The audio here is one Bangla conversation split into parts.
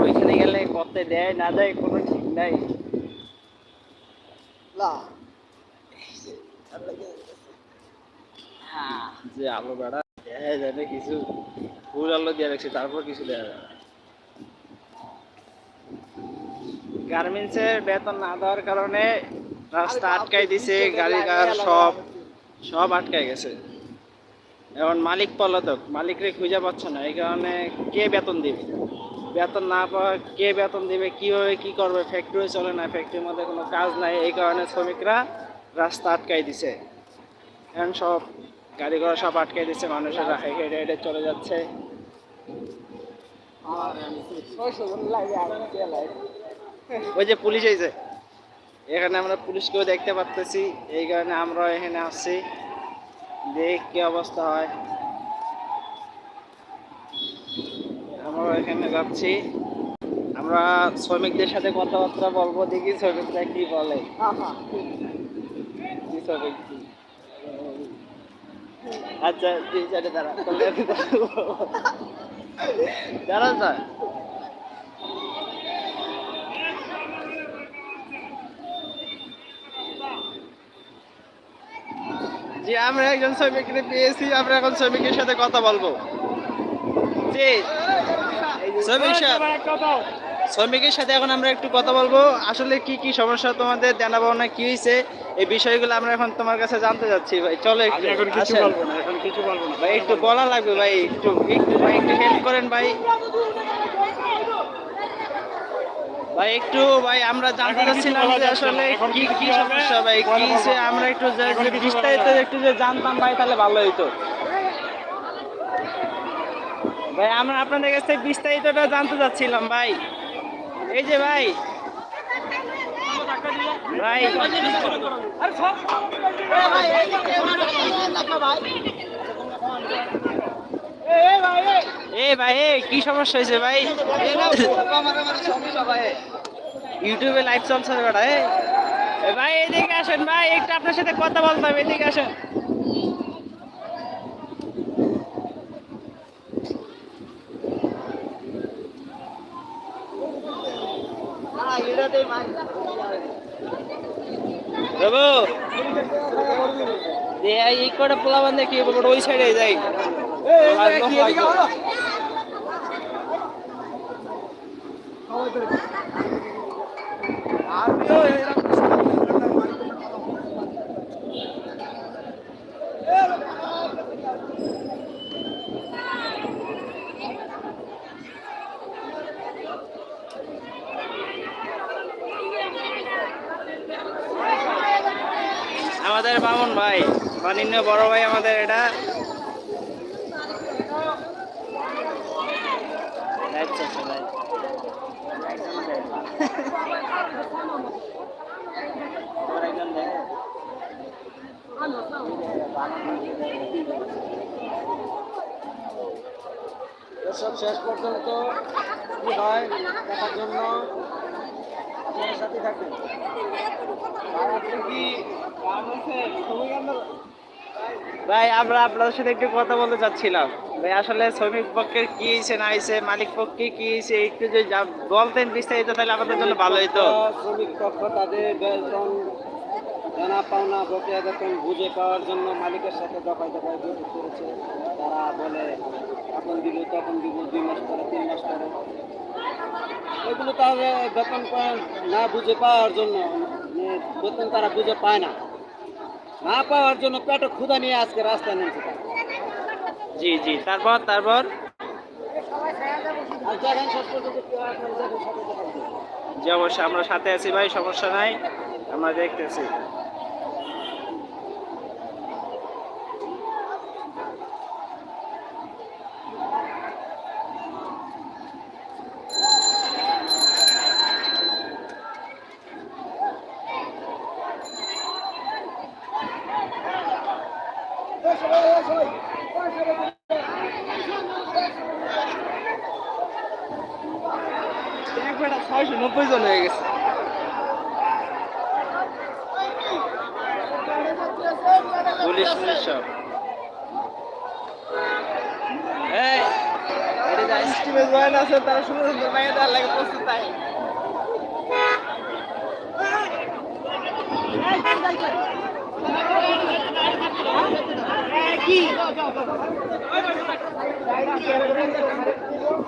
ওইখানে গেলে কত দেয় না। দেয় কোনো ঠিক নাই যে আলো বেড়া দেখা যায় না কিছু ফুল আলো দিয়ে রাখছে তারপর কিছু দেখা যায় গার্মেন্টসের বেতন না দেওয়ার কারণে রাস্তা আটকাই দিছে গাড়ি সব সব আটকায় গেছে। এখন মালিক পলাতক মালিকরে খুঁজে পাচ্ছে না এই কারণে কে বেতন দিবে? বেতন না পাওয়া কে বেতন দিবে কীভাবে কি করবে ফ্যাক্টরি চলে না ফ্যাক্টরির মধ্যে কোনো কাজ নাই এই কারণে শ্রমিকরা রাস্তা আটকাই দিছে। এখন সব গাড়ি ঘোড়া সব আটকাই দিচ্ছে মানুষেরা হেঁটে হেঁটে চলে যাচ্ছে। ওই যে পুলিশ এই যে এখানে আমরা পুলিশকেও দেখতে পারতেছি এই কারণে আমরা এখানে আসছি দেখ কি অবস্থা হয়। আমরা এখানে যাচ্ছি। আমরা শ্রমিকদের সাথে কথাবার্তা বলব দেখি শ্রমিকরা কি বলে। কি শ্রমিক? কি? আচ্ছা সাইডে দাঁড়া তাহলে আমি দাঁড়াবো। দাঁড়া স্যার জি আমরা একজন শ্রমিককে পেয়েছি আমরা এখন শ্রমিকের সাথে কথা বলব। জি। শ্রমিক সাহেব। শ্রমিকের সাথে এখন আমরা একটু কথা বলব। আসলে কি কি সমস্যা তোমাদের দেনা পাওনা কি হয়েছে এই বিষয়গুলো আমরা এখন তোমার কাছে জানতে যাচ্ছি ভাই। চলো একটু এখন কিছু বলব না এখন কিছু বলব না। ভাই একটু বলা লাগবে ভাই একটু একটু ভাই একটু হেল্প করেন ভাই। ভাই একটু ভাই আমরা জানতে চাচ্ছিলাম যে আসলে কি কি সমস্যা ভাই কি হয়েছে আমরা একটু বিস্তারিত একটু যে জানতাম ভাই তাহলে ভালো হইতো। ভাই আমরা আপনাদের কাছ থেকে বিস্তারিতটা জানতে চাচ্ছিলাম ভাই। এই যে ভাই। ভাই। এ ভাই কি সমস্যা হয়েছে ভাই? ইউটিউবে লাইভ চলছে এ ভাই, এদিকে আসেন ভাই, একটু আপনার সাথে কথা বলতাম, এদিকে আসেন। দে এই কটা পোলা বান্ধে কি হবে ওই সাইডে যাই। আমাদের বামন ভাই। মানিন্য বড় ভাই আমাদের এটা। এসব শেষ পর্যন্ত কি হয় দেখার জন্য আপনার সাথে থাকবেন। কি ভাই, আমরা আপনাদের সাথে একটু কথা বলতে চাচ্ছিলাম। ভাই, আসলে শ্রমিক পক্ষের কি হয়েছে না হয়েছে মালিক পক্ষে কি হয়েছে একটু যদি বলতেন বিস্তারিত, তাহলে আমাদের জন্য ভালো হতো শ্রমিক পক্ষ তাদের বেতন, দেনা, পাওনা, বকেয়া বেতন বুঝে পাওয়ার জন্য মালিকের সাথে দফায় দফায় বৈঠক করেছে। তারা বলে, এখন দিব, তখন দিব, দুই মাস পরে, তিন মাস পরে। এগুলো তাহলে বেতন না, বুঝে পাওয়ার জন্য। মানে বেতন তারা বুঝে পায় না। না পাওয়ার জন্য পেটে ক্ষুধা নিয়ে আজকে রাস্তা নেমেছে। জি জি তারপর তারপর। যে অবশ্যই আমরা সাথে আছি ভাই সমস্যা নাই আমরা দেখতেছি। ছয়শো নব্বই জন হয়ে গেছে। পুলিশ পুলিশ সব। এই স্টিমে জয়েন আছে তারা সুন্দর সুন্দর মাইয়া দেওয়ার লাগে প্রস্তুত তাই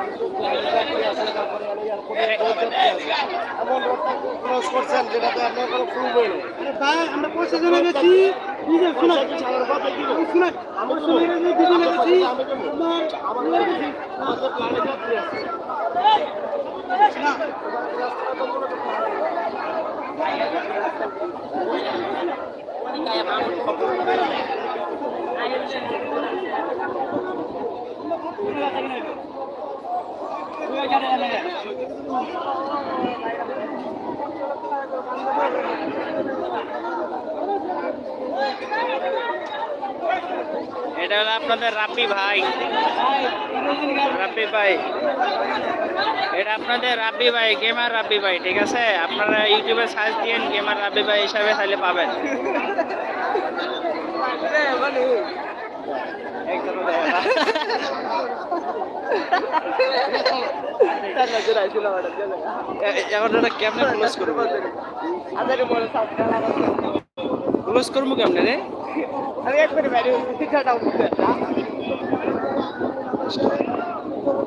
আছে, এমন রোডটা ক্রস করছেন যেটাতে আপনার কোনো প্রুফ হইল আমরা পয়সা জমা গেছি নিজে শোনা শুনে আমরা শুনে গেছি দুজনে গেছি আমার এটা হলো আপনাদের রাব্বি ভাই। রাব্বি ভাই। এটা আপনাদের রাব্বি ভাই গেমার রাব্বি ভাই ঠিক আছে? আপনারা ইউটিউবে সার্চ দিন গেমার রাব্বি ভাই হিসাবে তাহলে পাবেন। এখন এটা কেমনে ক্লোজ করব? ক্লোজ করব কেমনে রে? আমি এক মিনিট